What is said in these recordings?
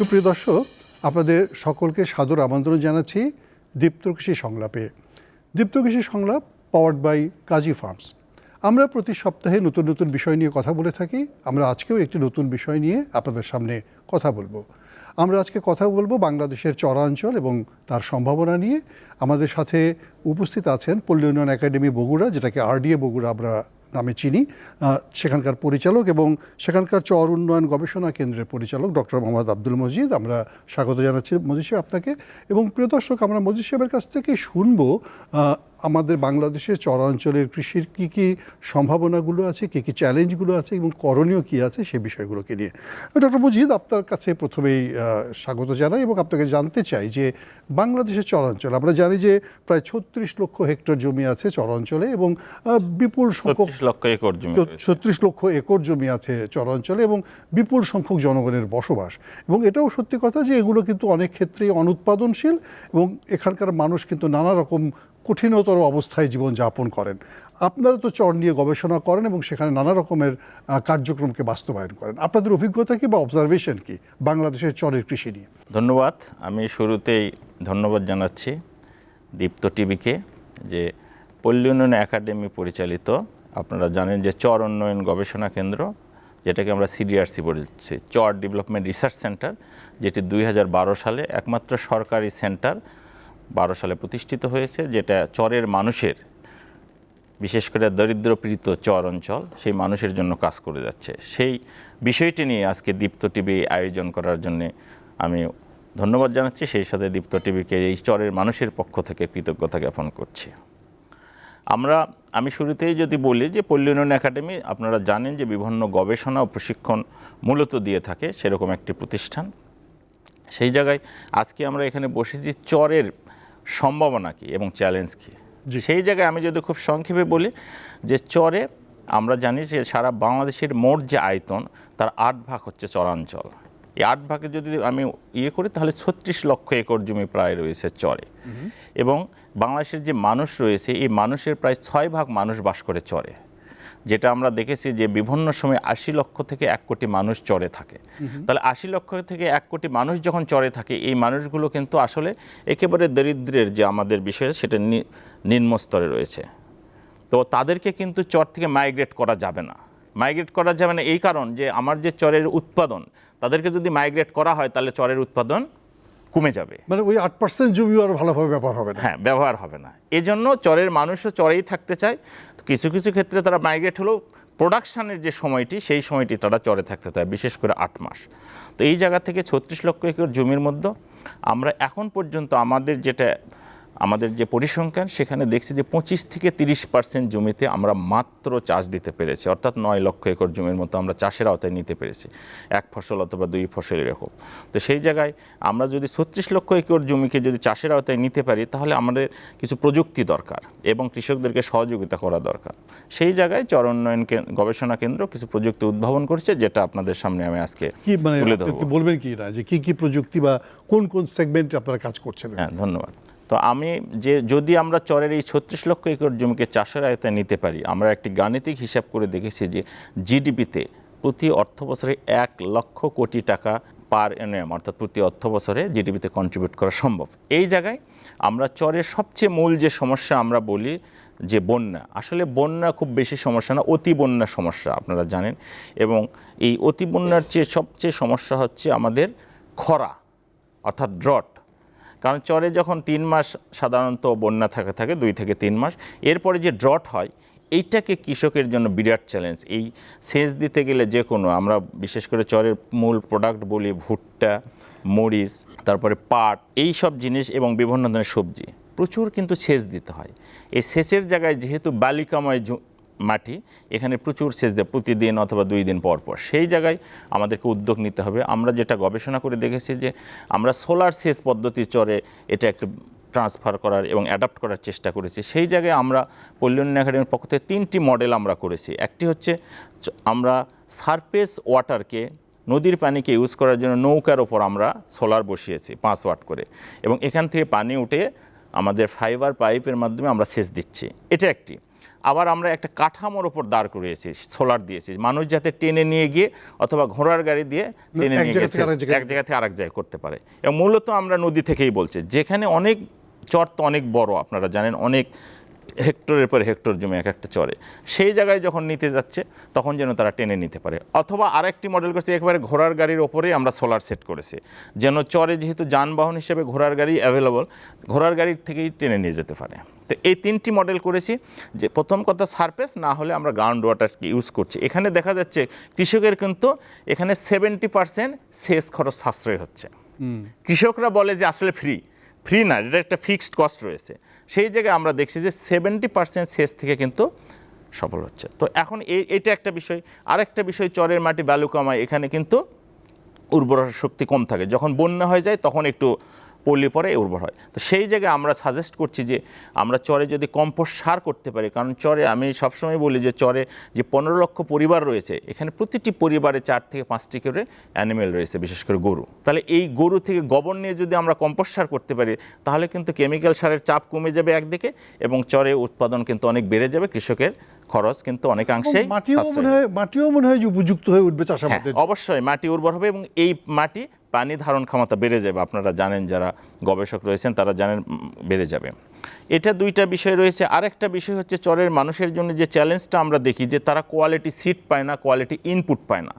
সুপ্রিয় দর্শক, আপনাদের সকলকে সাদর আমন্ত্রণ জানাচ্ছি দীপ্ত কৃষি সংলাপে। দীপ্ত কৃষি সংলাপ পাওয়ার্ড বাই কাজী ফার্মস আমরা প্রতি সপ্তাহে নতুন নতুন বিষয় নিয়ে কথা বলে থাকি। আমরা আজকেও একটি নতুন বিষয় নিয়ে আপনাদের সামনে কথা বলব। আমরা আজকে কথা বলব বাংলাদেশের চরাঞ্চল এবং তার সম্ভাবনা নিয়ে। আমাদের সাথে উপস্থিত আছেন পল্লী উন্নয়ন একাডেমি বগুড়া, যেটাকে আরডিএ বগুড়া আমরা নামে চিনি সেখানকার পরিচালক এবং সেখানকার চর উন্নয়ন গবেষণা কেন্দ্রের পরিচালক ডক্টর মোহাম্মদ আব্দুল মজিদ। আমরা স্বাগত জানাচ্ছি মজিদ সাহেব আপনাকে এবং প্রিয় দর্শক, আমরা মজিদ সাহেবের কাছ থেকে শুনব আমাদের বাংলাদেশের চরাঞ্চলের কৃষির কি কি সম্ভাবনাগুলো আছে কি কি চ্যালেঞ্জগুলো আছে এবং করণীয় কি আছে সে বিষয়গুলোকে নিয়ে। ডক্টর মজিদ আপনার কাছে প্রথমেই স্বাগত জানাই এবং আপনাকে জানতে চাই যে বাংলাদেশের চরাঞ্চল আমরা জানি যে প্রায় ছত্রিশ লক্ষ হেক্টর জমি আছে চরাঞ্চলে এবং বিপুল সংখ্যক লক্ষ একর জমি ছত্রিশ লক্ষ একর জমি আছে চরাঞ্চলে এবং বিপুল সংখ্যক জনগণের বসবাস। এবং এটাও সত্যি কথা যে এগুলো কিন্তু অনেক ক্ষেত্রেই অনুৎপাদনশীল এবং এখানকার মানুষ কিন্তু নানা রকম কঠিনতর অবস্থায় জীবন যাপন করেন। আপনারা তো চর নিয়ে গবেষণা করেন এবং সেখানে নানা রকমের কার্যক্রমকে বাস্তবায়ন করেন। আপনাদের অভিজ্ঞতা কি বা অবজারভেশন কি বাংলাদেশের চরের কৃষি নিয়ে? ধন্যবাদ। আমি শুরুতেই ধন্যবাদ জানাচ্ছি দীপ্ত টিভিকে যে পল্লী উন্নয়ন একাডেমি পরিচালিত, আপনারা জানেন যে চর উন্নয়ন গবেষণা কেন্দ্র, যেটাকে আমরা সিডিআরসি বলছি, চর ডেভেলপমেন্ট রিসার্চ সেন্টার, যেটি দুই হাজার বারো সালে একমাত্র সরকারি সেন্টার বারো সালে প্রতিষ্ঠিত হয়েছে, যেটা চরের মানুষের, বিশেষ করে দরিদ্রপীড়িত চর অঞ্চল, সেই মানুষের জন্য কাজ করে যাচ্ছে। সেই বিষয়টি নিয়ে আজকে দীপ্ত টিভি আয়োজন করার জন্য আমি ধন্যবাদ জানাচ্ছি। সেই সাথে দীপ্ত টিভিকে এই চরের মানুষের পক্ষ থেকে কৃতজ্ঞতা জ্ঞাপন করছি। আমরা, আমি শুরুতেই যদি বলি যে পল্লী উন্নয়ন একাডেমি, আপনারা জানেন যে বিভিন্ন গবেষণা ও প্রশিক্ষণ মূলত দিয়ে থাকে সেরকম একটি প্রতিষ্ঠান। সেই জায়গায় আজকে আমরা এখানে বসেছি চরের সম্ভাবনা কী এবং চ্যালেঞ্জ কী? সেই জায়গায় আমি যদি খুব সংক্ষেপে বলি যে চরে আমরা জানি যে সারা বাংলাদেশের মোট যে আয়তন তার আট ভাগ হচ্ছে চরাঞ্চল। এই আট ভাগে যদি আমি ইয়ে করি তাহলে ছত্রিশ লক্ষ একর জমি প্রায় রয়েছে চরে। এবং বাংলাদেশের যে মানুষ রয়েছে এই মানুষের প্রায় ছয় ভাগ মানুষ বাস করে চরে। যেটা আমরা দেখেছি যে বিভিন্ন সময় আশি লক্ষ থেকে এক কোটি মানুষ চরে থাকে। তাহলে আশি লক্ষ থেকে এক কোটি মানুষ যখন চরে থাকে এই মানুষগুলো কিন্তু আসলে একেবারে দরিদ্রের যে আমাদের বিষয় সেটা নি- নিম্ন স্তরে রয়েছে। তো তাদেরকে কিন্তু চর থেকে মাইগ্রেট করা যাবে না। মাইগ্রেট করা যাবে না এই কারণ যে আমার যে চরের উৎপাদন তাদেরকে যদি মাইগ্রেট করা হয় তাহলে চরের উৎপাদন কমে যাবে। মানে ওই আট পার্সেন্ট জমিও আর ভালোভাবে ব্যবহার হবে না। হ্যাঁ ব্যবহার হবে না। এজন্য চরের মানুষও চরেই থাকতে চায়। কিছু কিছু ক্ষেত্রে তারা মাইগ্রেট হলেও প্রোডাকশানের যে সময়টি, সেই সময়টি তারা চরে থাকতে চায়, বিশেষ করে আট মাস। তো এই জায়গা থেকে ছত্রিশ লক্ষ একর জমির মধ্যে আমরা এখন পর্যন্ত আমাদের যেটা আমাদের যে পরিসংখ্যান সেখানে দেখছি যে পঁচিশ থেকে তিরিশ পার্সেন্ট জমিতে আমরা মাত্র চাষ দিতে পেরেছি। অর্থাৎ নয় লক্ষ একর জমির মতো আমরা চাষের আওতায় নিতে পেরেছি এক ফসল অথবা দুই ফসল এরকম তো সেই জায়গায় আমরা যদি ছত্রিশ লক্ষ একর জমিকে যদি চাষের আওতায় নিতে পারি তাহলে আমাদের কিছু প্রযুক্তি দরকার এবং কৃষকদেরকে সহযোগিতা করা দরকার। সেই জায়গায় চর উন্নয়ন গবেষণা কেন্দ্র কিছু প্রযুক্তি উদ্ভাবন করছে যেটা আপনাদের সামনে আমি আজকে কি মানে বলবেন কি না যে কি কি প্রযুক্তি বা কোন কোন সেগমেন্টে আপনারা কাজ করছেন? হ্যাঁ ধন্যবাদ। তো আমি যে যদি আমরা চরের এই ছত্রিশ লক্ষ একর জমিকে চাষের আয়তায় নিতে পারি, আমরা একটি গাণিতিক হিসাব করে দেখেছি যে জিডিপিতে প্রতি অর্থ বছরে এক লক্ষ কোটি টাকা পার এনএম অর্থাৎ প্রতি অর্থ বছরে জিডিপিতে কন্ট্রিবিউট করা সম্ভব। এই জায়গায় আমরা চরের সবচেয়ে মূল যে সমস্যা আমরা বলি যে বন্যা। আসলে বন্যা খুব বেশি সমস্যা না, অতি বন্যা সমস্যা, আপনারা জানেন। এবং এই অতি বন্যার চেয়ে সবচেয়ে সমস্যা হচ্ছে আমাদের খরা, অর্থাৎ ড্রট কারণ চরে যখন তিন মাস সাধারণত বন্যা থাকে থাকে দুই থেকে তিন মাস, এরপরে যে ড্রট হয়, এইটাকে কৃষকের জন্য বিরাট চ্যালেঞ্জ এই সেচ দিতে গেলে যে কোনো, আমরা বিশেষ করে চরের মূল প্রোডাক্ট বলি ভুট্টা, মরিচ, তারপরে পাট, এই সব জিনিস এবং বিভিন্ন ধরনের সবজি। প্রচুর কিন্তু সেচ দিতে হয়। এই সেচের জায়গায় যেহেতু বালিকাময় মাটি, এখানে প্রচুর সেচ দেয় প্রতিদিন অথবা দুই দিন পর পর। সেই জায়গায় আমাদেরকে উদ্যোগ নিতে হবে। আমরা যেটা গবেষণা করে দেখেছি যে আমরা সোলার সেচ পদ্ধতি চরে এটা একটু ট্রান্সফার করার এবং অ্যাডাপ্ট করার চেষ্টা করেছি। সেই জায়গায় আমরা পল্লী একাডেমির পক্ষ থেকে তিনটি মডেল আমরা করেছি। একটি হচ্ছে আমরা সারফেস ওয়াটারকে নদীর পানিকে ইউজ করার জন্য নৌকার ওপর আমরা সোলার বসিয়েছি পাঁচ ওয়াট করে। এবং এখান থেকে পানি উঠে আমাদের ফাইবার পাইপের মাধ্যমে আমরা সেচ দিচ্ছি। এটা একটি। আবার আমরা একটা কাঠামোর ওপর দাঁড় করিয়েছি সোলার দিয়েছি। মানুষ যাতে টেনে নিয়ে গিয়ে অথবা ঘোড়ার গাড়ি দিয়ে টেনে নিয়ে জায়গায় এক জায়গা থেকে আরেক জায়গায় করতে পারে। এবং মূলত আমরা নদী থেকেই বলছি যেখানে অনেক চর তো অনেক বড় আপনারা জানেন অনেক হেক্টরের পর হেক্টর জমি এক একটা চরে। সেই জায়গায় যখন নিতে যাচ্ছে তখন যেন তারা টেনে নিতে পারে। অথবা আরেকটি মডেল করেছি একেবারে ঘোড়ার গাড়ির ওপরেই আমরা সোলার সেট করেছি। যেন চরে যেহেতু যানবাহন হিসেবে ঘোড়ার গাড়ি অ্যাভেলেবল ঘোড়ার গাড়ির থেকেই টেনে নিয়ে যেতে পারে। তো এই তিনটি মডেল করেছি যে প্রথম কথা সারফেস না হলে আমরা গ্রাউন্ড ওয়াটারকে ইউজ করছি। এখানে দেখা যাচ্ছে কৃষকের কিন্তু এখানে সেভেন্টি পার্সেন্ট সেচ খরচ সাশ্রয় হচ্ছে। কৃষকরা বলে যে আসলে ফ্রি ফ্রি না, এটা একটা ফিক্সড কস্ট রয়েছে। সেই জায়গায় আমরা দেখছি যে সেভেন্টি পার্সেন্ট সেচ থেকে কিন্তু সফল হচ্ছে। তো এখন এই এটা একটা বিষয়। আরেকটা বিষয়, চরের মাটি ব্যালু কমায় এখানে কিন্তু উর্বর শক্তি কম থাকে। যখন বন্যা হয়ে যায়, তখন একটু পল্লি পরে উর্বর হয়। তো সেই জায়গায় আমরা সাজেস্ট করছি যে আমরা চরে যদি কম্পোস্ট সার করতে পারি কারণ চরে আমি সবসময় বলি যে চরে যে পনেরো লক্ষ পরিবার রয়েছে এখানে প্রতিটি পরিবারে চার থেকে পাঁচটি করে অ্যানিমেল রয়েছে বিশেষ করে গরু। তাহলে এই গরু থেকে গোবর নিয়ে যদি আমরা কম্পোস্ট সার করতে পারি তাহলে কিন্তু কেমিক্যাল সারের চাপ কমে যাবে একদিকে এবং চরে উৎপাদন কিন্তু অনেক বেড়ে যাবে কৃষকের খরচ কিন্তু অনেকাংশেই মাটিও মনে হয় মাটিও মনে হয় যে উপযুক্ত হয়ে উঠবে হ্যাঁ চাষাবাদের অবশ্যই মাটি উর্বর হবে এবং এই মাটি পানি ধারণ ক্ষমতা বেড়ে যাবে। আপনারা জানেন যারা গবেষক রয়েছেন তারা জানেন বেড়ে যাবে। এটা দুইটা বিষয় রয়েছে। আরেকটা বিষয় হচ্ছে চরের মানুষের জন্য যে চ্যালেঞ্জটা আমরা দেখি যে তারা কোয়ালিটি সিট পায় না কোয়ালিটি ইনপুট পায় না।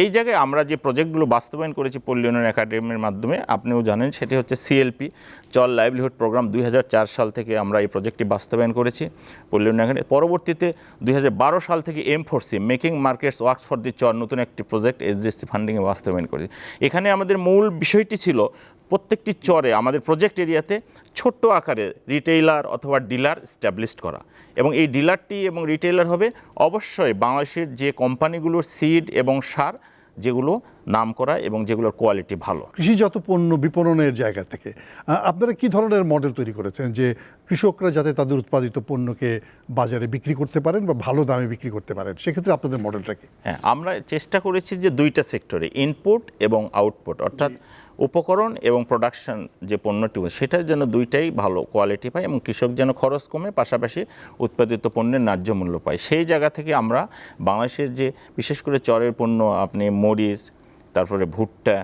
এই জায়গায় আমরা যে প্রজেক্টগুলো বাস্তবায়ন করেছি পল্লী উন্নয়ন একাডেমির মাধ্যমে আপনিও জানেন সেটি হচ্ছে সিএলপি চল লাইভলিহুড প্রোগ্রাম দুই হাজার চার সাল থেকে আমরা এই প্রজেক্টটি বাস্তবায়ন করেছি পল্লী উন্নয়ন একাডেমি পরবর্তীতে দুই হাজার বারো সাল থেকে M four C making markets works for the char নতুন একটি প্রজেক্ট এসডিএসসি ফান্ডিংয়ে বাস্তবায়ন করেছি। এখানে আমাদের মূল বিষয়টি ছিল প্রত্যেকটি চরে আমাদের প্রজেক্ট এরিয়াতে ছোট্ট আকারে রিটেইলার অথবা ডিলার স্ট্যাবলিশ করা। এবং এই ডিলারটি এবং রিটেইলার হবে অবশ্যই বাংলাদেশের যে কোম্পানিগুলোর সিড এবং সার যেগুলো নাম করা এবং যেগুলোর কোয়ালিটি ভালো। কৃষিজাত পণ্য বিপণনের জায়গা থেকে আপনারা কি ধরনের মডেল তৈরি করেছেন যে কৃষকরা যাতে তাদের উৎপাদিত পণ্যকে বাজারে বিক্রি করতে পারেন বা ভালো দামে বিক্রি করতে পারেন? সেক্ষেত্রে আপনাদের মডেলটা কি? হ্যাঁ আমরা চেষ্টা করেছি যে দুইটা সেক্টরে ইনপুট এবং আউটপুট অর্থাৎ উপকরণ এবং প্রোডাকশন যে পণ্যটি সেটার জন্য দুইটাই ভালো কোয়ালিটি পায় এবং কৃষক যেন খরচ কমে, পাশাপাশি উৎপাদিত পণ্যের ন্যায্য মূল্য পায়। সেই জায়গা থেকে আমরা বাংলাদেশের যে বিশেষ করে চরের পণ্য, আপনি মরিচ, তারপরে ভুট্টা,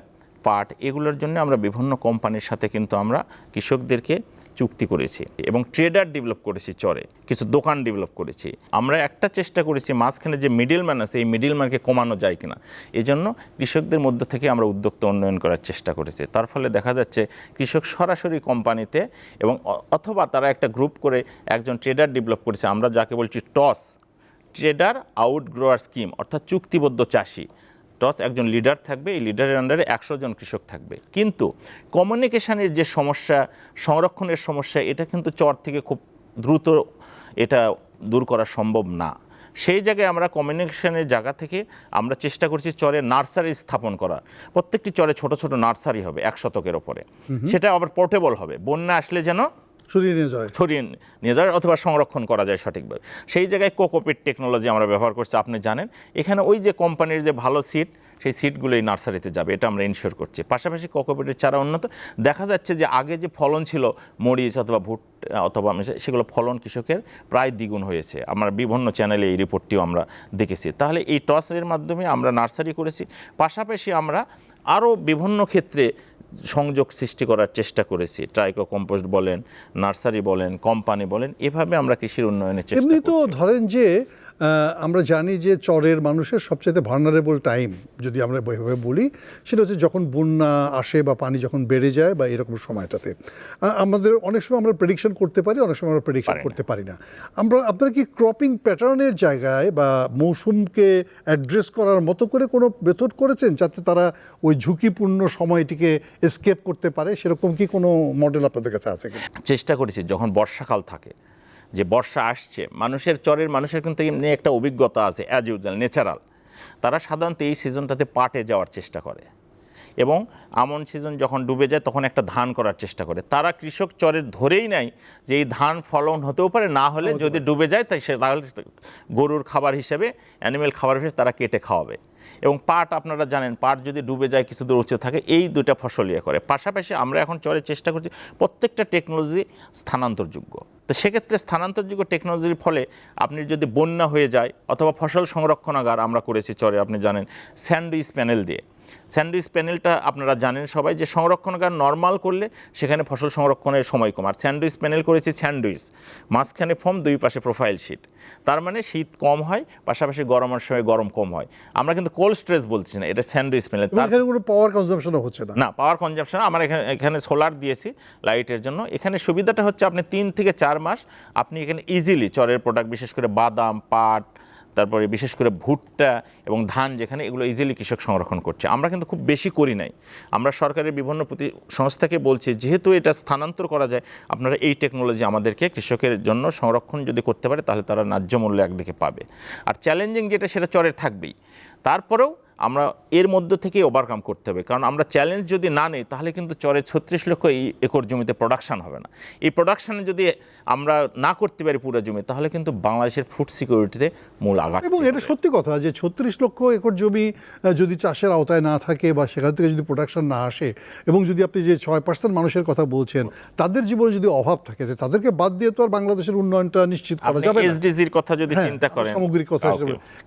পাট, এগুলোর জন্য আমরা বিভিন্ন কোম্পানির সাথে কিন্তু আমরা কৃষকদেরকে চুক্তি করেছি এবং ট্রেডার ডেভেলপ করেছি চরে, কিছু দোকান ডেভেলপ করেছি। আমরা একটা চেষ্টা করেছি মাঝখানে যে মিডিল ম্যান আছে, এই মিডিল ম্যানকে কমানো যায় কিনা। এই জন্য কৃষকদের মধ্য থেকে আমরা উদ্যোক্তা উন্নয়ন করার চেষ্টা করেছি। তার ফলে দেখা যাচ্ছে কৃষক সরাসরি কোম্পানিতে এবং অথবা তারা একটা গ্রুপ করে একজন ট্রেডার ডেভেলপ করেছে। আমরা যাকে বলছি টস ট্রেডার আউট গ্রোয়ার স্কিম অর্থাৎ চুক্তিবদ্ধ চাষি। টস একজন লিডার থাকবে এই লিডারের আন্ডারে একশো জন কৃষক থাকবে। কিন্তু কমিউনিকেশানের যে সমস্যা সংরক্ষণের সমস্যা এটা কিন্তু চর থেকে খুব দ্রুত এটা দূর করা সম্ভব না। সেই জায়গায় আমরা কমিউনিকেশনের জায়গা থেকে আমরা চেষ্টা করছি চরে নার্সারি স্থাপন করার। প্রত্যেকটি চরে ছোট ছোট নার্সারি হবে এক শতকের ওপরে। সেটা আবার পোর্টেবল হবে। বন্যা আসলে যেন সরিয়ে নিয়ে যায়। ছড়িয়ে নিয়ে অথবা সংরক্ষণ করা যায় সঠিকভাবে। সেই জায়গায় কোকোপিট টেকনোলজি আমরা ব্যবহার করছি, আপনি জানেন। এখানে ওই যে কোম্পানির যে ভালো সিট, সেই সিটগুলো এই নার্সারিতে যাবে, এটা আমরা ইনশিওর করছি। পাশাপাশি কোকোপিটের চারা উন্নত। দেখা যাচ্ছে যে আগে যে ফলন ছিল, মরিচ অথবা ভুট অথবা সেগুলো ফলন কৃষকের প্রায় দ্বিগুণ হয়েছে। আমরা বিভিন্ন চ্যানেলে এই রিপোর্টটিও আমরা দেখেছি। তাহলে এই টসের মাধ্যমে আমরা নার্সারি করেছি। পাশাপাশি আমরা আরও বিভিন্ন ক্ষেত্রে সংযোগ সৃষ্টি করার চেষ্টা করেছি। ট্রাইকো কম্পোস্ট বলেন নার্সারি বলেন কোম্পানি বলেন এভাবে আমরা কৃষির উন্নয়নের চেষ্টা এমনি তো ধরেন যে আমরা জানি যে চরের মানুষের সবচেয়ে ভার্নারেবল টাইম যদি আমরা এভাবে বলি সেটা হচ্ছে যখন বন্যা আসে বা পানি যখন বেড়ে যায় বা এরকম সময়টাতে। আমাদের অনেক সময় আমরা প্রেডিকশন করতে পারি অনেক সময় আমরা প্রেডিকশন করতে পারি না। আমরা আপনারা কি ক্রপিং প্যাটার্নের জায়গায় বা মৌসুমকে অ্যাড্রেস করার মতো করে কোনো মেথড করেছেন যাতে তারা ওই ঝুঁকিপূর্ণ সময়টিকে এসকেপ করতে পারে? সেরকম কি কোনো মডেল আপনাদের কাছে আছে চেষ্টা করেছি যখন বর্ষাকাল থাকে যে বর্ষা আসছে, মানুষের চরের মানুষের কিন্তু এমনি একটা অভিজ্ঞতা আছে অ্যাজ ইউজুয়াল ন্যাচারাল তারা সাধারণত এই সিজনটাতে পাটে যাওয়ার চেষ্টা করে। এবং আমন সিজন যখন ডুবে যায় তখন একটা ধান করার চেষ্টা করে। তারা কৃষক চরের ধরেই নেয় যে এই ধান ফলন হতেও পারে না হলে যদি ডুবে যায় তাই সে তাহলে গরুর খাবার হিসেবে অ্যানিমেল খাবার হিসেবে তারা কেটে খাওয়াবে। এবং পাট আপনারা জানেন পাট যদি ডুবে যায় কিছু দূর উঁচু থাকে এই দুটা ফসল ইয়ে করে। পাশাপাশি আমরা এখন চরের চেষ্টা করছি প্রত্যেকটা টেকনোলজি স্থানান্তরযোগ্য। তো সেক্ষেত্রে স্থানান্তরযোগ্য টেকনোলজির ফলে আপনি যদি বন্যা হয়ে যায় অথবা ফসল সংরক্ষণাগার আমরা করেছি চরে আপনি জানেন স্যান্ডউইচ প্যানেল দিয়ে। স্যান্ডউইচ প্যানেলটা আপনারা জানেন সবাই যে সংরক্ষণাগার নর্মাল করলে সেখানে ফসল সংরক্ষণের সময় কম। আর স্যান্ডউইচ প্যানেল করেছি স্যান্ডউইচ। মাঝখানে ফর্ম দুই পাশে প্রোফাইল শিট। তার মানে শীত কম হয় পাশাপাশি গরমের সময় গরম কম হয়। আমরা কিন্তু কোল্ড স্ট্রেস বলছি না এটা স্যান্ডউইচ প্যানেল। এখানে কোনো পাওয়ার কনজামশনও হচ্ছে না। না পাওয়ার কনজাম্পশন আমরা এখানে এখানে সোলার দিয়েছি লাইটের জন্য। এখানে সুবিধাটা হচ্ছে আপনি তিন থেকে চার মাস আপনি এখানে ইজিলি চরের প্রোডাক্ট বিশেষ করে বাদাম পাট তারপরে বিশেষ করে ভুট্টা এবং ধান যেখানে এগুলো ইজিলি কৃষক সংরক্ষণ করছে। আমরা কিন্তু খুব বেশি করি নাই। আমরা সরকারের বিভিন্ন প্রতি সংস্থাকে বলছি, যেহেতু এটা স্থানান্তর করা যায়, আপনারা এই টেকনোলজি আমাদেরকে কৃষকের জন্য সংরক্ষণ যদি করতে পারে, তাহলে তারা ন্যায্য মূল্য একদিকে পাবে। আর চ্যালেঞ্জিং যেটা, সেটা চরের থাকবেই। তারপরেও আমরা এর মধ্য থেকে ওভারকাম করতে হবে। কারণ আমরা চ্যালেঞ্জ যদি না নিই তাহলে কিন্তু চরে ছত্রিশ লক্ষ এই একর জমিতে প্রোডাকশন হবে না। এই প্রোডাকশানে যদি আমরা না করতে পারি পুরো জমি তাহলে কিন্তু বাংলাদেশের ফুড সিকিউরিটিতে মূল আঘাত এবং এটা সত্যি কথা যে ছত্রিশ লক্ষ একর জমি যদি চাষের আওতায় না থাকে বা সেখান থেকে যদি প্রোডাকশন না আসে এবং যদি আপনি যে ছয় পার্সেন্ট মানুষের কথা বলছেন তাদের জীবনে যদি অভাব থাকে তাদেরকে বাদ দিয়ে তো আর বাংলাদেশের উন্নয়নটা নিশ্চিত করা যাবে এসডিজির কথা যদি হ্যাঁ, চিন্তা করেন। সামগ্রিক কথা.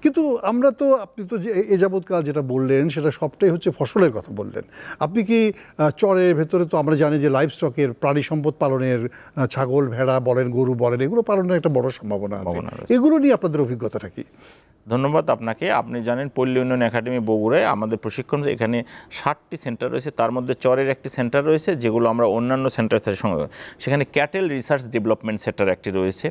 কিন্তু আমরা তো আপনি তো যে এ যাবৎকাল যেটা বললেন সেটা সবটাই হচ্ছে ফসলের কথা বললেন। আপনি কি চরের ভেতরে তো আমরা জানি যে লাইভ স্টকের প্রাণী সম্পদ পালনের ছাগল ভেড়া বলেন গরু বলেন এগুলো পালনের একটা বড় সম্ভাবনা আছে। এগুলো নিয়ে আপনাদের অভিজ্ঞতাটা কি? ধন্যবাদ আপনাকে। আপনি জানেন পল্লী উন্নয়ন একাডেমি বগুড়ায় আমাদের প্রশিক্ষণ এখানে ষাটটি সেন্টার রয়েছে। তার মধ্যে চরের একটি সেন্টার রয়েছে যেগুলো আমরা অন্যান্য সেন্টার সাথে সঙ্গে সেখানে ক্যাটেল রিসার্চ ডেভেলপমেন্ট সেন্টার একটি রয়েছে।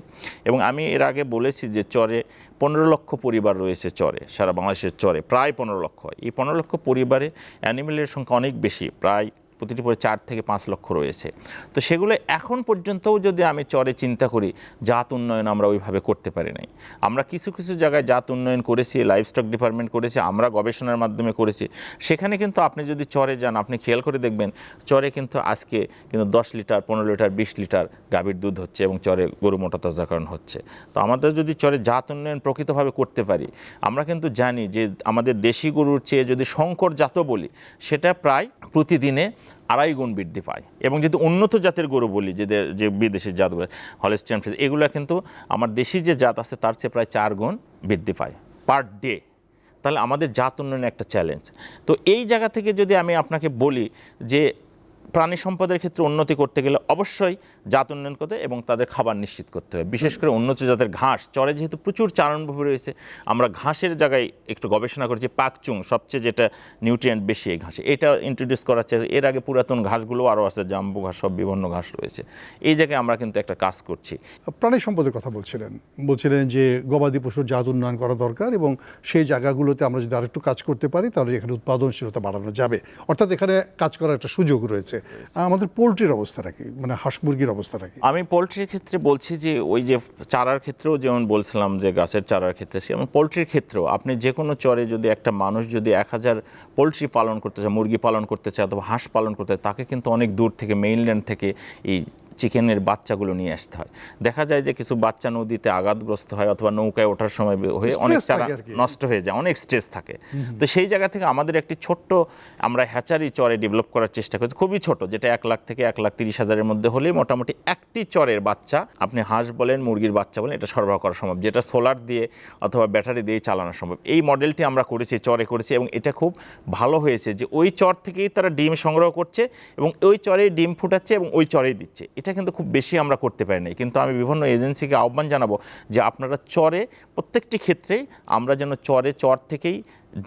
এবং আমি এর আগে বলেছি যে চরে পনেরো লক্ষ পরিবার রয়েছে চরে, সারা বাংলাদেশের চরে, প্রায় পনেরো লক্ষ। এই পনেরো লক্ষ পরিবারে অ্যানিমেলের সংখ্যা অনেক বেশি, প্রায় প্রতিটি পরে চার থেকে পাঁচ লক্ষ রয়েছে। তো সেগুলো এখন পর্যন্তও যদি আমি চরে চিন্তা করি, জাত উন্নয়ন আমরা ওইভাবে করতে পারি নাই। আমরা কিছু কিছু জায়গায় জাত উন্নয়ন করেছি লাইভস্টক ডিপার্টমেন্ট করেছি, আমরা গবেষণার মাধ্যমে করেছি। সেখানে কিন্তু আপনি যদি চরে যান, আপনি খেয়াল করে দেখবেন, চরে কিন্তু আজকে কিন্তু দশ লিটার, পনেরো লিটার, বিশ লিটার গাভীর দুধ হচ্ছে এবং চরে গরু মোটা তাজাকরণ হচ্ছে। তো আমাদের যদি চরে জাত উন্নয়ন প্রকৃতভাবে করতে পারি, আমরা কিন্তু জানি যে আমাদের দেশি গরুর চেয়ে যদি শঙ্কর জাত বলি, সেটা প্রায় প্রতিদিনে আড়াই গুণ বৃদ্ধি পায়। এবং যদি উন্নত জাতের গরু বলি, যে যে বিদেশের জাতগুলো, হলেস্টিয়ান ফ্রিজ এগুলো কিন্তু আমার দেশি যে জাত আছে, তার চেয়ে প্রায় চার গুণ বৃদ্ধি পায় পার ডে। তাহলে আমাদের জাত উন্নয়নে একটা চ্যালেঞ্জ তো এই জায়গা থেকে যদি আমি আপনাকে বলি যে, প্রাণী সম্পদের ক্ষেত্রে উন্নতি করতে গেলে অবশ্যই জাত উন্নয়ন করতে এবং তাদের খাবার নিশ্চিত করতে হবে। বিশেষ করে উন্নত জাতের ঘাস চরে যেহেতু প্রচুর চারণভূমি রয়েছে আমরা ঘাসের জায়গায় একটু গবেষণা করেছি পাকচুং সবচেয়ে যেটা নিউট্রিয়েন্ট বেশি এই ঘাসে। এটা ইন্ট্রোডিউস করা চাই এর আগে পুরাতন ঘাসগুলো আরও আছে জাম্বু ঘাস সব বিভিন্ন ঘাস রয়েছে। এই জায়গায় আমরা কিন্তু একটা কাজ করছি। প্রাণী সম্পদের কথা বলছিলেন। বলছিলেন যে গবাদি পশুর জাত উন্নয়ন করা দরকার এবং সেই জায়গাগুলোতে আমরা যদি আরেকটু কাজ করতে পারি তাহলে এখানে উৎপাদনশীলতা বাড়ানো যাবে। অর্থাৎ এখানে কাজ করার একটা সুযোগ রয়েছে। আমাদের পোলট্রির অবস্থাটা কি? মানে হাঁস মুরগির অবস্থাটা কি? আমি পোলট্রির ক্ষেত্রে বলছি যে ওই যে চারার ক্ষেত্রেও যেমন বলছিলাম যে গাছের চারার ক্ষেত্রে এবং পোলট্রির ক্ষেত্রেও আপনি যে কোনো চরে যদি একটা মানুষ যদি এক হাজার পোলট্রি পালন করতে চায়, মুরগি পালন করতে চায় অথবা হাঁস পালন করতে চায়, তাকে কিন্তু অনেক দূর থেকে মেইনল্যান্ড থেকে এই চিকেনের বাচ্চাগুলো নিয়ে আসতে হয়। দেখা যায় যে কিছু বাচ্চা নদীতে আঘাতগ্রস্ত হয় অথবা নৌকায় ওঠার সময় হয়ে অনেক চারা। নষ্ট হয়ে যায় অনেক স্ট্রেস থাকে। তো সেই জায়গা থেকে আমাদের একটি ছোট্ট আমরা হ্যাচারি চরে ডেভেলপ করার চেষ্টা করছি খুবই ছোট যেটা এক লাখ থেকে এক লাখ তিরিশ হাজারের মধ্যে হলেই মোটামুটি একটি চরের বাচ্চা আপনি হাঁস বলেন মুরগির বাচ্চা বলেন এটা সরবরাহ করা সম্ভব। যেটা সোলার দিয়ে অথবা ব্যাটারি দিয়ে চালানো সম্ভব। এই মডেলটি আমরা করেছি চরে করেছি এবং এটা খুব ভালো হয়েছে যে ওই চর থেকেই তারা ডিম সংগ্রহ করছে এবং ওই চরেই ডিম ফুটাচ্ছে এবং ওই চরেই দিচ্ছে। এটা কিন্তু খুব বেশি আমরা করতে পারি নাই। কিন্তু আমি বিভিন্ন এজেন্সিকে আহ্বান জানাব যে আপনারা চরে প্রত্যেকটি ক্ষেত্রেই আমরা যেন চরে চর থেকেই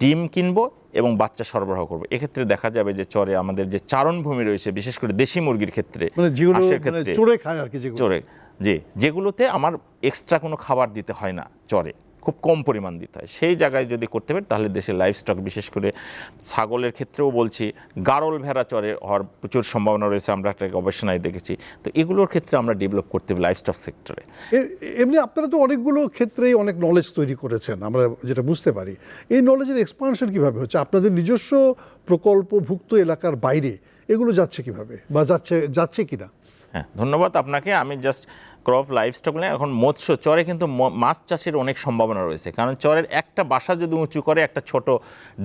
ডিম কিনবো এবং বাচ্চা সরবরাহ করব। এক্ষেত্রে দেখা যাবে যে চরে আমাদের যে চারণভূমি রয়েছে বিশেষ করে দেশি মুরগির ক্ষেত্রে মানে হাঁসের মানে চড়ে খায় আর কি চরে জি যেগুলোতে আমার এক্সট্রা কোনো খাবার দিতে হয় না চরে। খুব কম পরিমাণ দিতে হয়। সেই জায়গায় যদি করতে পারি তাহলে দেশের লাইফ স্টক বিশেষ করে ছাগলের ক্ষেত্রেও বলছি গারল ভেড়া চরে হওয়ার প্রচুর সম্ভাবনা রয়েছে আমরা একটা গবেষণায় দেখেছি। তো এগুলোর ক্ষেত্রে আমরা ডেভেলপ করতে হবে লাইফ স্টক সেক্টরে এমনি আপনারা তো অনেকগুলো ক্ষেত্রেই অনেক নলেজ তৈরি করেছেন আমরা যেটা বুঝতে পারি। এই নলেজের এক্সপানশন কীভাবে হচ্ছে? আপনাদের নিজস্ব প্রকল্পভুক্ত এলাকার বাইরে এগুলো যাচ্ছে কীভাবে? বা যাচ্ছে যাচ্ছে কিনা? হ্যাঁ ধন্যবাদ আপনাকে। আমি জাস্ট ক্রপ লাইফ স্টক নিয়ে এখন মৎস্য চরে কিন্তু মাছ চাষের অনেক সম্ভাবনা রয়েছে। কারণ চরের একটা বাসা যদি উঁচু করে একটা ছোট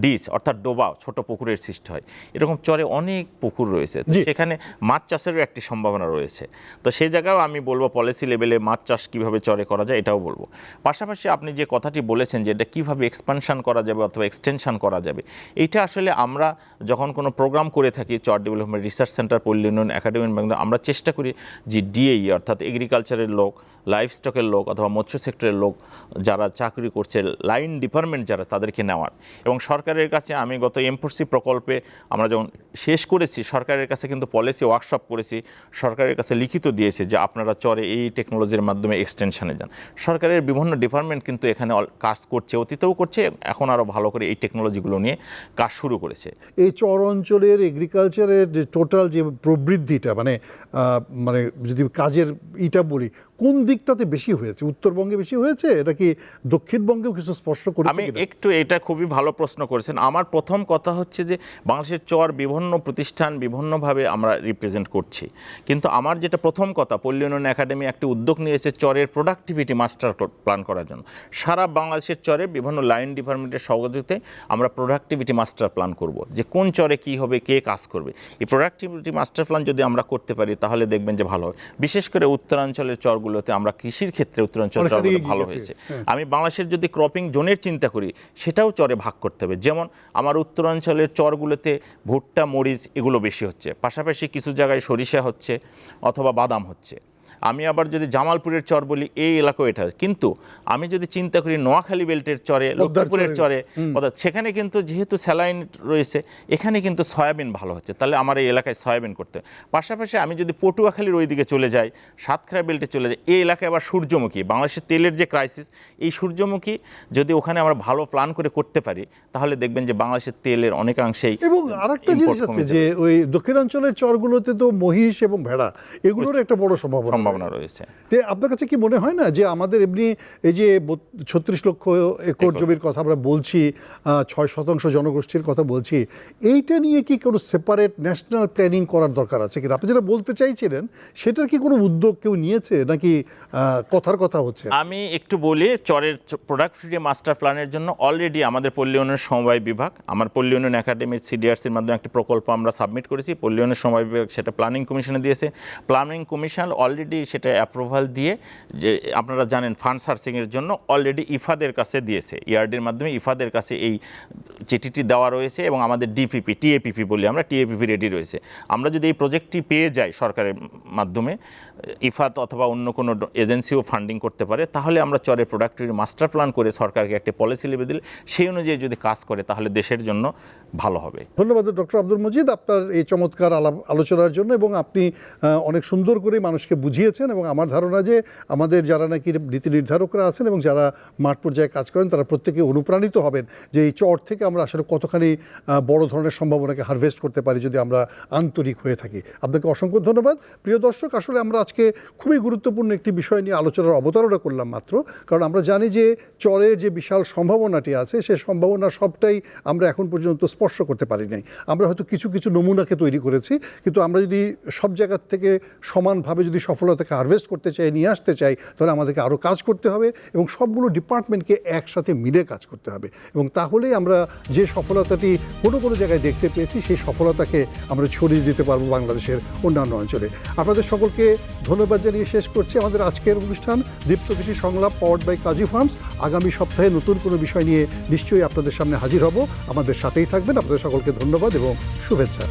ডিস অর্থাৎ ডোবা ছোট পুকুরের সৃষ্টি হয়। এরকম চরে অনেক পুকুর রয়েছে। সেখানে মাছ চাষেরও একটি সম্ভাবনা রয়েছে। তো সেই জায়গাও আমি বলব পলিসি লেভেলে মাছ চাষ কীভাবে চরে করা যায় এটাও বলব। পাশাপাশি আপনি যে কথাটি বলেছেন যে এটা কীভাবে এক্সপানশন করা যাবে অথবা এক্সটেনশান করা যাবে এইটা আসলে আমরা যখন কোনো প্রোগ্রাম করে থাকি চর ডেভেলপমেন্ট রিসার্চ সেন্টার পল্লী উন্নয়ন একাডেমি আমরা চেষ্টা করি যে ডিএই অর্থাৎ এগ্রিকালচারের লোক লাইফ স্টকের লোক অথবা মৎস্য সেক্টরের লোক যারা চাকরি করছে, লাইন ডিপার্টমেন্ট যারা তাদেরকে নেওয়ার। এবং সরকারের কাছে আমি গত এমফোর্সি প্রকল্পে আমরা যখন শেষ করেছি, সরকারের কাছে কিন্তু পলিসি ওয়ার্কশপ করেছি, সরকারের কাছে লিখিত দিয়েছে যে আপনারা চরে এই টেকনোলজির মাধ্যমে এক্সটেনশানে যান। সরকারের বিভিন্ন ডিপার্টমেন্ট কিন্তু এখানে কাজ করছে, অতীতেও করছে, এখন আরও ভালো করে এই টেকনোলজিগুলো নিয়ে কাজ শুরু করেছে। এই চর অঞ্চলের এগ্রিকালচারের টোটাল যে প্রবৃদ্ধিটা মানে মানে যদি কাজের ইটা বলি কোন দিকটাতে বেশি হয়েছে? উত্তরবঙ্গে বেশি হয়েছে? এটা কি দক্ষিণবঙ্গেও কিছু স্পর্শ করেছে আমি একটু এটা খুবই ভালো প্রশ্ন করেছেন। আমার প্রথম কথা হচ্ছে যে বাংলাদেশের চর বিভিন্ন প্রতিষ্ঠান বিভিন্নভাবে আমরা রিপ্রেজেন্ট করছি। কিন্তু আমার যেটা প্রথম কথা পল্লী উন্নয়ন একাডেমি একটি উদ্যোগ নিয়েছে চরের প্রোডাক্টিভিটি মাস্টার প্ল্যান করার জন্য। সারা বাংলাদেশের চরে বিভিন্ন লাইন ডিপার্টমেন্টের সহযোগিতায় আমরা প্রোডাক্টিভিটি মাস্টার প্ল্যান করব। যে কোন চরে কী হবে কে কাজ করবে। এই প্রোডাক্টিভিটি মাস্টার প্ল্যান যদি আমরা করতে পারি তাহলে দেখবেন যে ভালো হবে বিশেষ করে উত্তরাঞ্চলের চরগুলোতে আমরা কৃষির ক্ষেত্রে উত্তরাঞ্চল ভালো হয়েছে। হ্যাঁ। আমি বাংলাদেশের যদি ক্রপিং জোনের চিন্তা করি সেটাও চরে ভাগ করতে হবে। যেমন আমার উত্তরাঞ্চলের চরগুলোতে ভুট্টা মরিচ এগুলো বেশি হচ্ছে। পাশাপাশি কিছু জায়গায় সরিষা হচ্ছে অথবা বাদাম হচ্ছে। আমি আবার যদি জামালপুরের চর বলি এই এলাকাও এটা। কিন্তু আমি যদি চিন্তা করি নোয়াখালী বেল্টের চরে লক্ষ্মীপুরের চরে। অর্থাৎ সেখানে কিন্তু যেহেতু স্যালাইন রয়েছে এখানে কিন্তু সয়াবিন ভালো হচ্ছে। তাহলে আমার এই এলাকায় সয়াবিন করতে। পাশাপাশি আমি যদি পটুয়াখালীর ওই দিকে চলে যাই সাতক্ষীরা বেল্টে চলে যাই এই এলাকায় আবার সূর্যমুখী বাংলাদেশের তেলের যে ক্রাইসিস এই সূর্যমুখী যদি ওখানে আমরা ভালো প্ল্যান করে করতে পারি তাহলে দেখবেন যে বাংলাদেশের তেলের অনেকাংশেই এবং আরেকটা জিনিস আছে যে ওই দক্ষিণাঞ্চলের চরগুলোতে তো মহিষ এবং ভেড়া এগুলোর একটা বড় সম্ভাবনা। সম্ভাবনা রয়েছে। তে আপনার কাছে কি মনে হয় না যে আমাদের এমনি এই যে ছত্রিশ লক্ষ একর জমির কথা আমরা বলছি ছয় শতাংশ জনগোষ্ঠীর কথা বলছি এইটা নিয়ে কি কোনো সেপারেট ন্যাশনাল প্ল্যানিং করার দরকার আছে কিনা? আপনি যেটা বলতে চাইছিলেন সেটার কি কোনো উদ্যোগ কেউ নিয়েছে নাকি কথার কথা হচ্ছে? আমি একটু বলি চরের প্রোডাক্ট প্রোডাক্টিভিটি মাস্টার প্ল্যানের জন্য অলরেডি আমাদের পল্লী উন্নয়ন সমবায় বিভাগ আমার পল্লী উন্নয়ন একাডেমির সিডিআরসির মাধ্যমে একটি প্রকল্প আমরা সাবমিট করেছি। পল্লী উন্নয়ন সমবায় বিভাগ সেটা প্ল্যানিং কমিশনে দিয়েছে। প্ল্যানিং কমিশন অলরেডি সেটা অ্যাপ্রুভাল দিয়ে যে আপনারা জানেন ফান্ড সার্চিংয়ের জন্য অলরেডি ইফাদের কাছে দিয়েছে। ইয়ার্ডের মাধ্যমে ইফাদের কাছে এই চিঠিটি দেওয়া রয়েছে এবং আমাদের ডিপিপি টিএপিপি বলি আমরা টিএপিপি রেডি রয়েছে। আমরা যদি এই প্রজেক্টটি পেয়ে যাই সরকারের মাধ্যমে ইফাত অথবা অন্য কোনো এজেন্সিও ফান্ডিং করতে পারে, তাহলে আমরা চরে প্রোডাক্টিভিটি মাস্টার প্ল্যান করে সরকারকে একটি পলিসি লেবে দিলে, সেই অনুযায়ী যদি কাজ করে, তাহলে দেশের জন্য ভালো হবে। ধন্যবাদ ডক্টর আব্দুল মজিদ আপনার এই চমৎকার আলাপ আলোচনার জন্য এবং আপনি অনেক সুন্দর করে মানুষকে বুঝিয়েছেন এবং আমার ধারণা যে আমাদের যারা নাকি নীতি নির্ধারকরা আছেন এবং যারা মাঠ পর্যায়ে কাজ করেন, তারা প্রত্যেকে অনুপ্রাণিত হবেন যে এই চর থেকে আমরা আসলে কতখানি বড় ধরনের সম্ভাবনাকে হারভেস্ট করতে পারি যদি আমরা আন্তরিক হয়ে থাকি। আপনাকে অসংখ্য ধন্যবাদ। প্রিয় দর্শক, আসলে আমরা খুবই গুরুত্বপূর্ণ একটি বিষয় নিয়ে আলোচনার অবতারণা করলাম মাত্র। কারণ আমরা জানি যে চরের যে বিশাল সম্ভাবনাটি আছে, সে সম্ভাবনা সবটাই আমরা এখন পর্যন্ত স্পর্শ করতে পারি নাই। আমরা হয়তো কিছু কিছু নমুনাকে তৈরি করেছি, কিন্তু আমরা যদি সব জায়গার থেকে সমানভাবে যদি সফলতাকে হারভেস্ট করতে চাই, নিয়ে আসতে চাই, তাহলে আমাদেরকে আরও কাজ করতে হবে এবং সবগুলো ডিপার্টমেন্টকে একসাথে মিলে কাজ করতে হবে। এবং তাহলেই আমরা যে সফলতাটি কোনো কোনো জায়গায় দেখতে পেয়েছি, সেই সফলতাকে আমরা ছড়িয়ে দিতে পারব বাংলাদেশের অন্যান্য অঞ্চলে। আপনাদের সকলকে ধন্যবাদ জানিয়ে শেষ করছি আমাদের আজকের অনুষ্ঠান দীপ্ত কৃষি সংলাপ পাওয়ার্ড বাই কাজী ফার্মস আগামী সপ্তাহে নতুন কোনো বিষয় নিয়ে নিশ্চয়ই আপনাদের সামনে হাজির হব। আমাদের সাথেই থাকবেন। আপনাদের সকলকে ধন্যবাদ এবং শুভেচ্ছা।